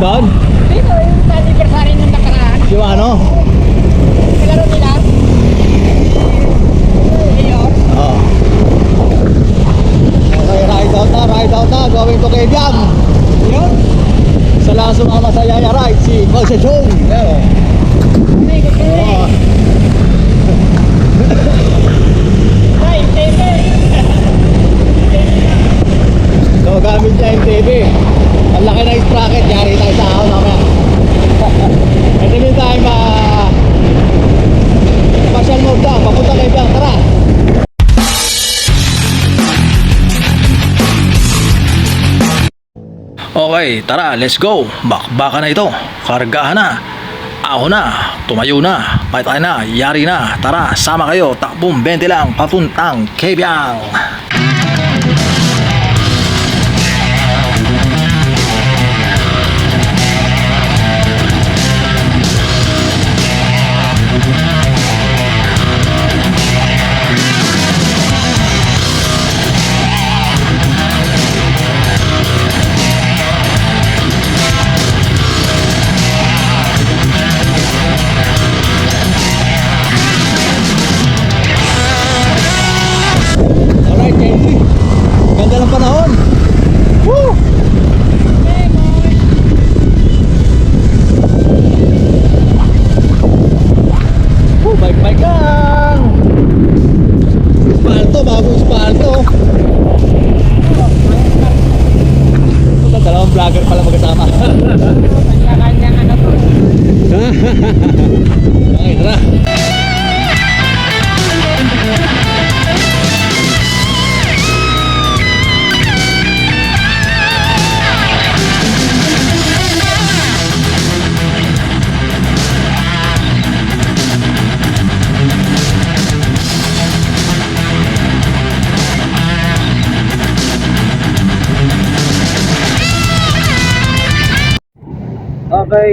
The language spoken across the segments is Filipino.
doon? Dito, yung anniversary nung nakaraan. Yung ano? Kalaro nila. Mayor. Oo. Okay, ride out na, ride out na. Going to Kebiang. Yun. Sa lang sumama sa Yaya Ride, si Jose Chong. Pero. Oo. So, gamit niya yung TV. Ang laki na yung sprocket, yari tayo sa ahon mamaya. In the meantime, ah, partial mode lang, papunta kay Biang, tara! Okay, tara, let's go. Bakbaka na ito. Kargahan na. Ako na, tumayo na, patay na, yari na. Tara, sama kayo. Takbong 20 lang, papuntang Kebyang.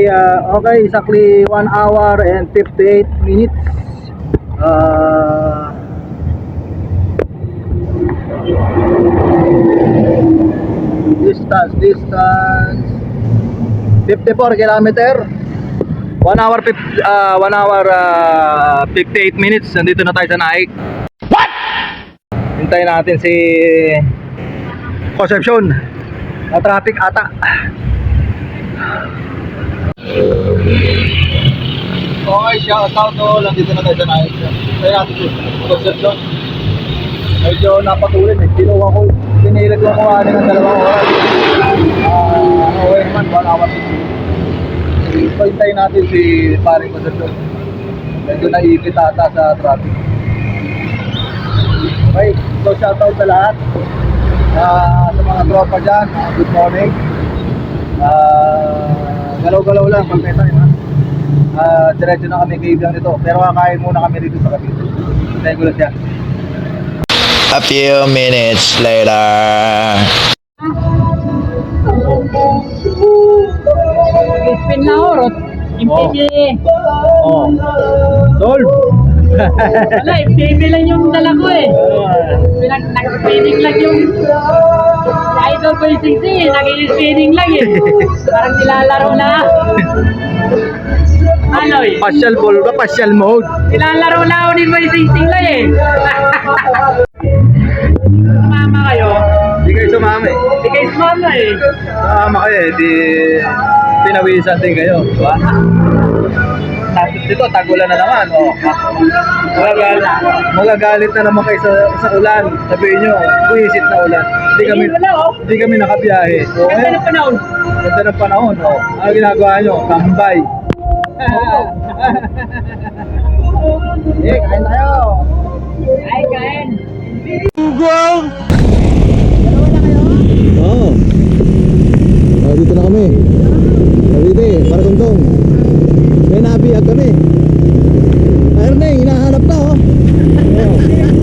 Uh, okay, exactly 1 hour and 58 minutes. Uh, distance, distance. 54 kilometer. 1 hour 50, uh, 1 hour uh, 58 minutes. Nandito na tayo sa Naik. What? Hintayin natin si Concepcion. Na traffic ata Okay, shout out to. Nandito na tayo sa Naik. Tayo natin si Concepcion. Medyo napatulin eh. Kinuha ko, pinilit ko kuha ng dalawang oras. Ah, okay naman, one hour. So, hintayin natin si paring Concepcion. Medyo naipit ata sa traffic. Okay, so shout out sa lahat. Ah, sa mga tropa dyan, ah, good morning. Ah, galaw-galaw lang may time ha. Ah, diretso na kami kay Ibiang nito. Pero kakain muna kami dito sa Cavite. Ko lang siya. A few minutes later. Spin na orot. MPB. Oh. Solve. Wala, MPB lang yung dala ko eh. Pinag nag-spinning lang yung Idol Boy Singsi, naging spinning lang eh. Parang nilalaro na. Ano eh? Partial ball ba? Partial mode. Nilalaro na ako ni Boy Singsi lang eh. Sumama kayo. Hindi kayo sumama eh. Hindi kayo sumama eh. Sumama kayo eh. Di pinawisan din kayo. Diba? Tapos dito, tagulan na naman. Oh. Magagalit, magagalit na naman kayo sa, sa ulan. Sabihin nyo, buwisit na ulan. Hindi kami, Hindi oh. hindi kami nakabiyahe. Oh, Ganda ng panahon. ganda ng panahon. Oh. Ano ginagawa nyo? Tambay. Eh, kain tayo. Ay, kain. Oo. Oh, dito na kami. Cavite, Paragondong. May nabiyag kami. Erneng, hinahanap na oh.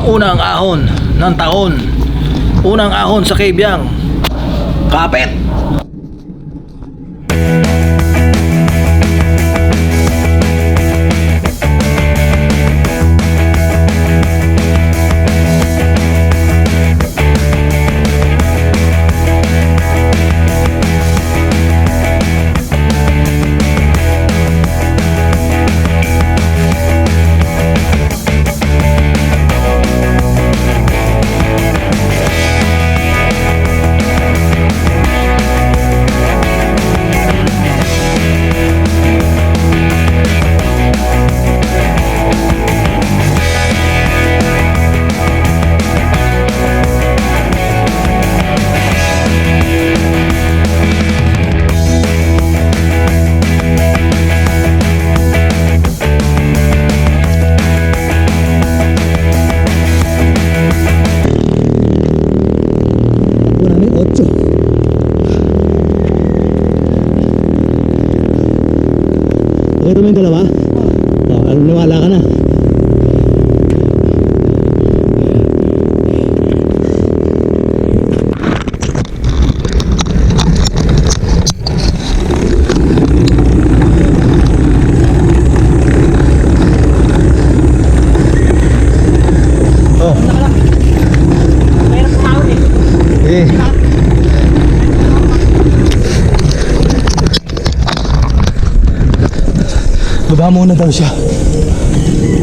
Ang unang ahon ng taon. Unang ahon sa Kebyang. Kapit!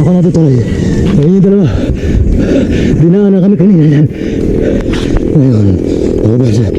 Ako na tutuloy. Ayun yung dalawa. Dinaan na kami kanina yan. Ngayon, baba siya.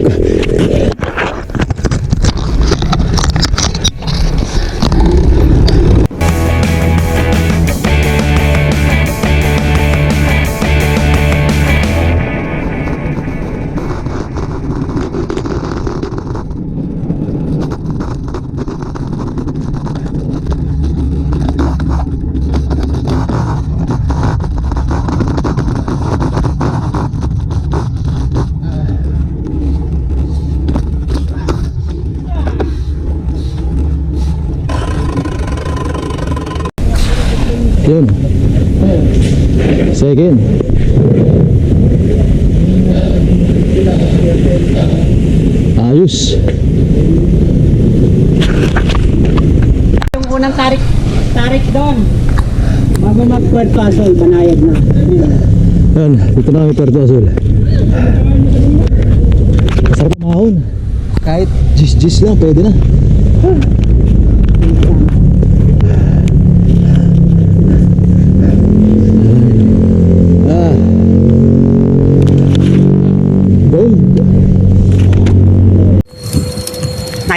Second. Ayos. Yung unang tarik, tarik doon. Bago mag-quad puzzle, banayad na. Yan, dito na kami Puerto Azul. Masarap ang mahon. Kahit gis-gis lang, pwede na.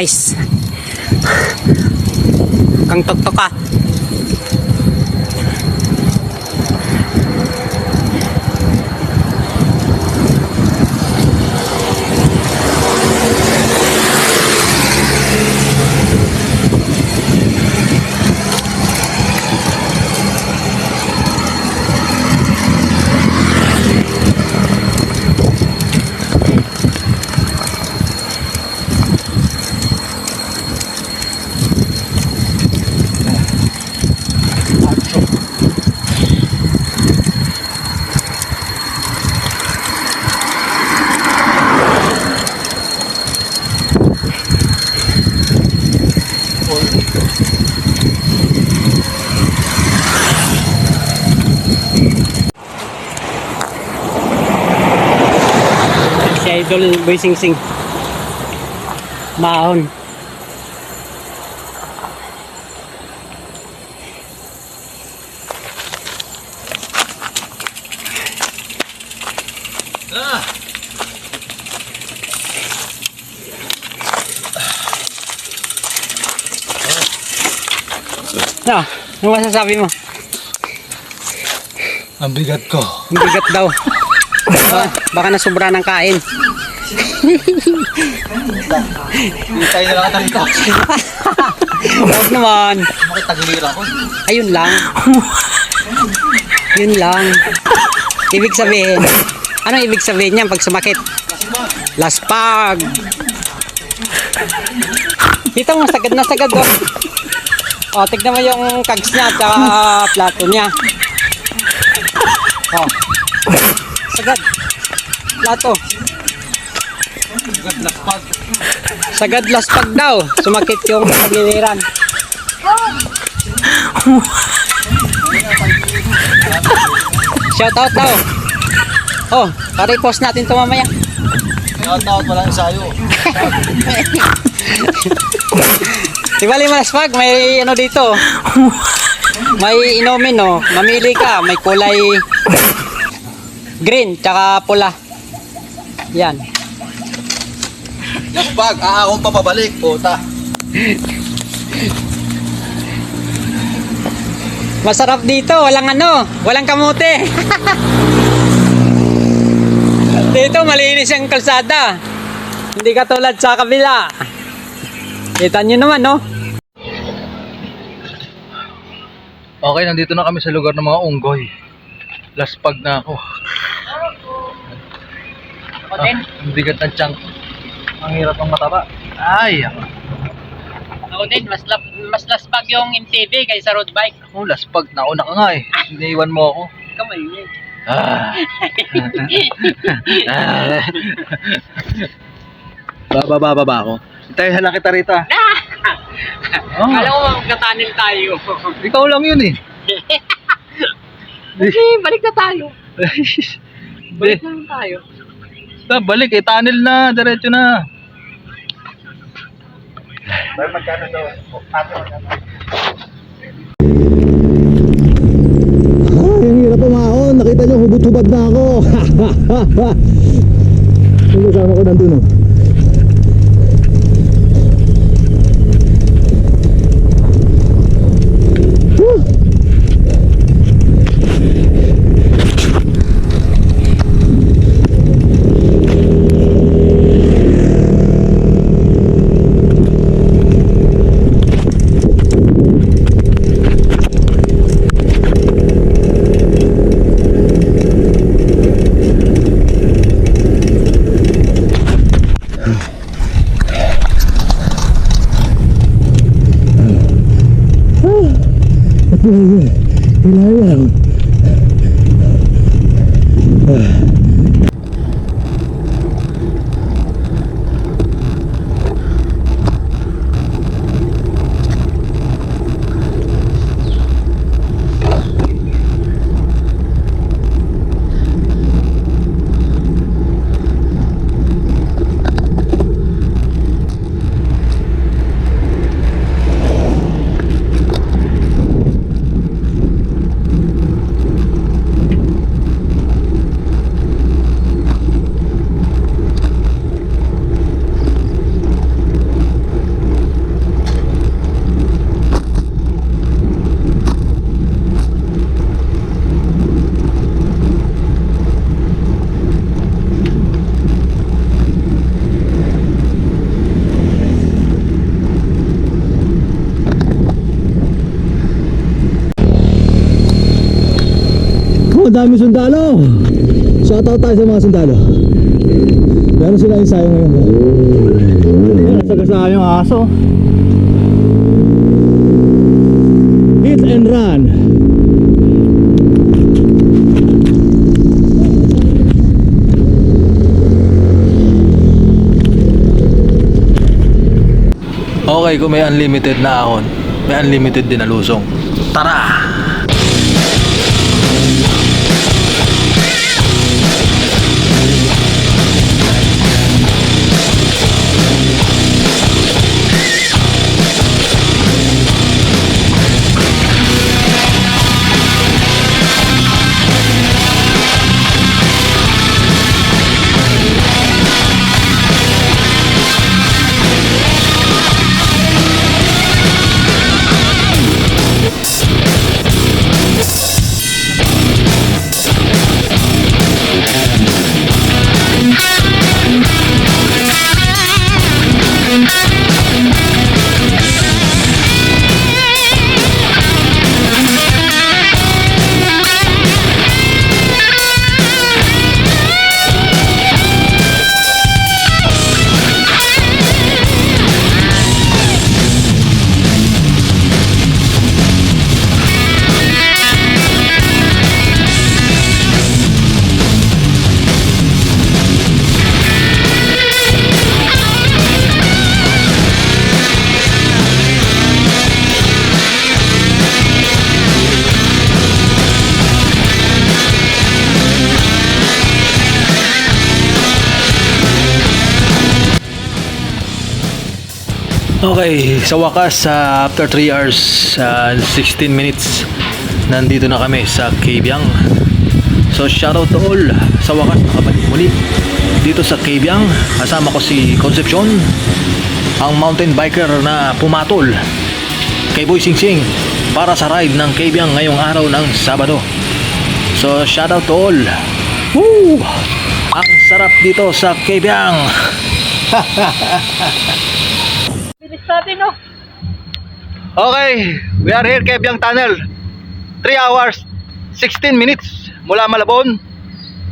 Nice. Kang tuktok ka. Idol Boy Sing Sing. Mahon. Ah, ano masasabi mo? Ang bigat ko. Ang bigat daw. Baka, baka nasobra ng kain. Hintay na lang ata rito. Huwag naman. Bakit tagiliran ko? Ayun lang. Yun lang. Ibig sabihin, ano ibig sabihin niyan pag sumakit? Laspag. Dito mo, sagad na sagad oh. O, tignan mo yung kags niya at saka plato niya. O. Sagad. Plato. Gad laspag. Sagad laspag daw. Sumakit yung pagiliran. Shout out daw. Oh, pare post natin to mamaya. Shout out, walang ensayo. Di bali malaspag, may ano dito. May inumin no. Mamili ka, may kulay green tsaka pula. Yan. Laspag, aahon pa pabalik. Puta. Masarap dito, walang ano, walang kamote. dito malinis ang kalsada. Hindi katulad sa kabila. Kita nyo naman, no? Okay, nandito na kami sa lugar ng mga unggoy. Laspag na ako. Ako din. Ah, ang bigat ng tiyan. Ang hirap ng mataba. Ay, ako. Ako din, mas, lap, mas laspag yung MTV kaysa road bike. Ako, laspag. Nauna ka nga eh. Iniiwan mo ako. Kamay yun. Ah. baba, baba, baba ako. Hintayin na kita rita. Oh, Alam mo, magkatanil tayo. ikaw lang yun eh. Kasi balik na tayo. Balik na tayo. Ah, balik eh. Tunnel na. Diretso na. Ay, ang hirap umahon. Nakita nyo, hubot-hubad na ako. Yung kasama ko nandun, oh. Woo! Dami sundalo. Shoutout tayo sa mga sundalo. Meron sila yung sayo ngayon. Nasa gasayo yung aso. Hit and run. Okay, kung may unlimited na ahon, may unlimited din na lusong. Tara! Okay, sa wakas, sa after 3 hours uh, 16 minutes, nandito na kami sa Kabyang. So shoutout to all, sa wakas nakabalik muli dito sa Kabyang. Kasama ko si Concepcion, ang mountain biker na pumatol kay Boy Sing Sing para sa ride ng Kabyang ngayong araw ng Sabado. So shoutout to all. Woo! Ang sarap dito sa Kabyang. Natin, no? Okay, we are here Kebyang Tunnel. 3 hours, 16 minutes mula Malabon.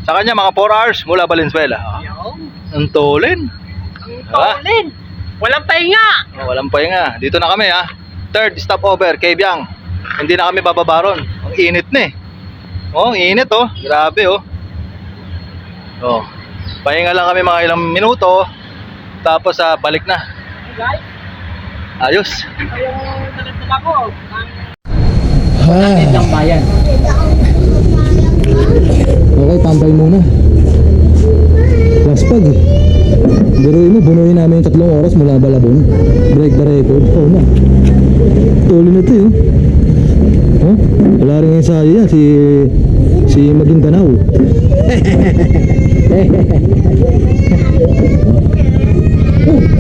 Sa kanya mga 4 hours mula Valenzuela. Ang tolin. Diba? Tolin! Walang pahinga! Oh, walang pahinga. Dito na kami ha. Third stopover, Kebyang. Hindi na kami bababaron. Ang init na eh. Oh, ang init oh. Grabe oh. Oh. Pahinga lang kami mga ilang minuto. Tapos ah, balik na. Guys, Ayos. Ang bayan. Okay, tambay muna. Last pag eh. Biruin mo, bunuin namin yung tatlong oras mula Balabon. Break the record. Oo na. Tuloy na ito yun. Huh? Wala rin ensayo yan. Si, si Maguindanao.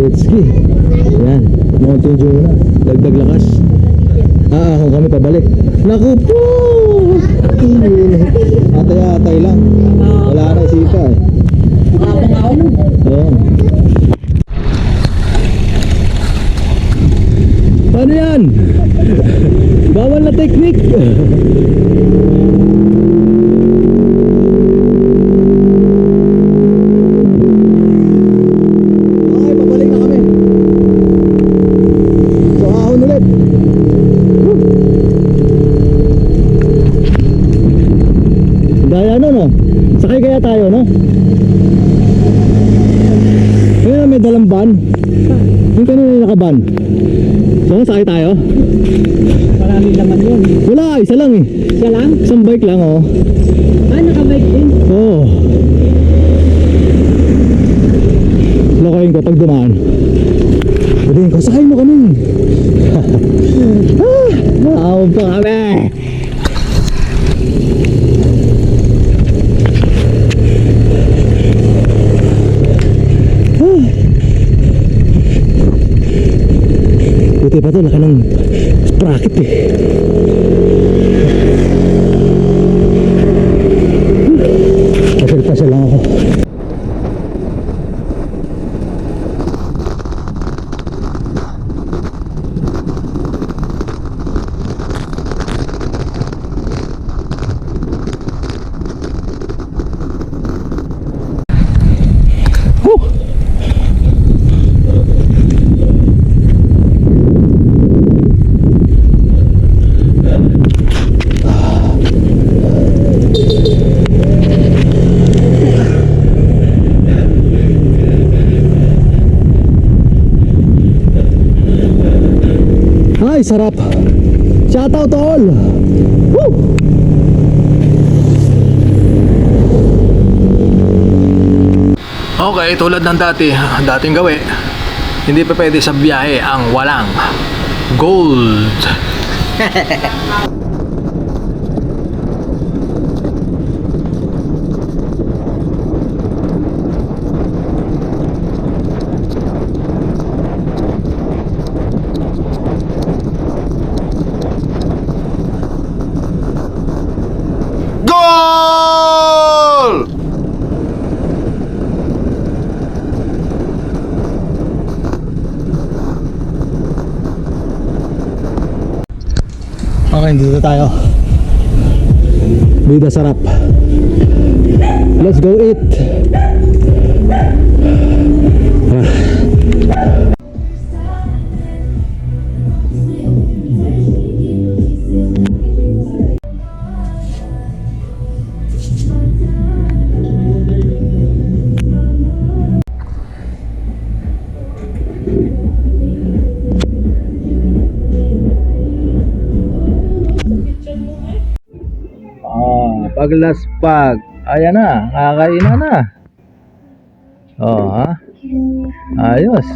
Jet ski. Yan. Mountain Dew na. Dagdag lakas. Ah, ako kami pabalik. Naku po! Atay-atay lang. Wala na isipa eh. Oo. Paano yan? Bawal na technique. So, sakay tayo? Maraming laman yun. Wala, isa lang eh. Isa lang? Isang bike lang, oh. Ah, nakabike din. Oo. Oh. Lokoyin ko pag dumaan. Sabihin ko, sakay mo kami. ah, Nakawag pa kami. Buti pa to, laki ng sprocket eh. Pasil-pasil lang ako. Whew! Ay, sarap. Shout out to all. Woo! Okay, tulad ng dati, dating gawi, hindi pa pwede sa biyahe ang walang gold. Okay, dito tayo. Bida sarap. Let's go eat. Paglaspag. Ayan na, kakain na na. Oh, ha? Ayos.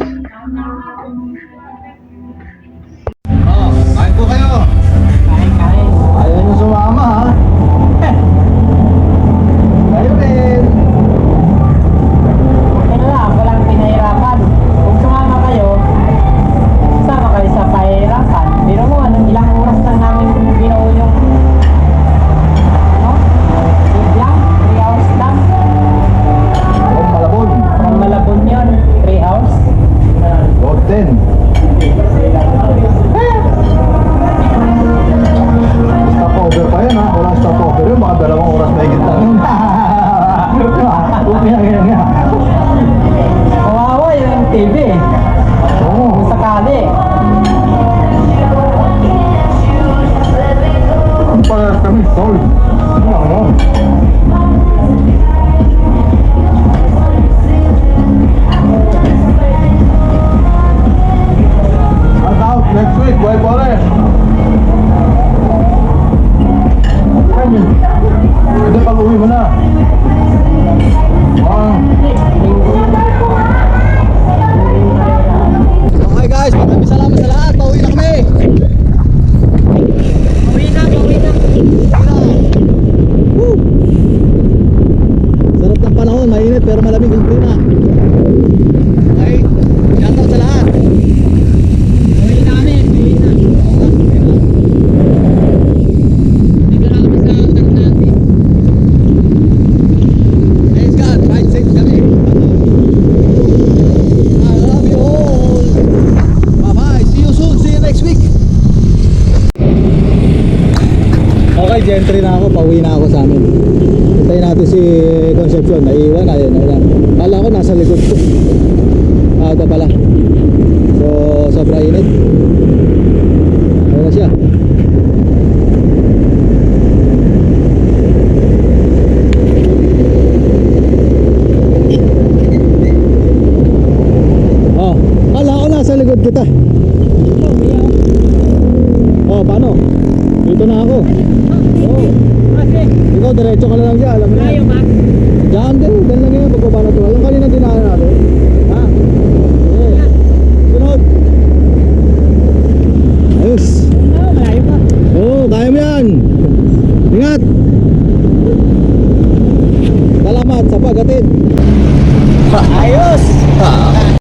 Aga pala. So, sobra init. Ayun na siya. Oh, ala ko nasa likod kita. Oh, paano? Dito na ako. Oh. Ikaw, diretso ka lang dyan. Alam mo na. Diyan din. Diyan lang yan. Pagbaba na yung dinaan natin? Ha? Okay. Sunod. Ayos. Oh, kaya. Ingat. Salamat sa pagatid. Ayos. Ah.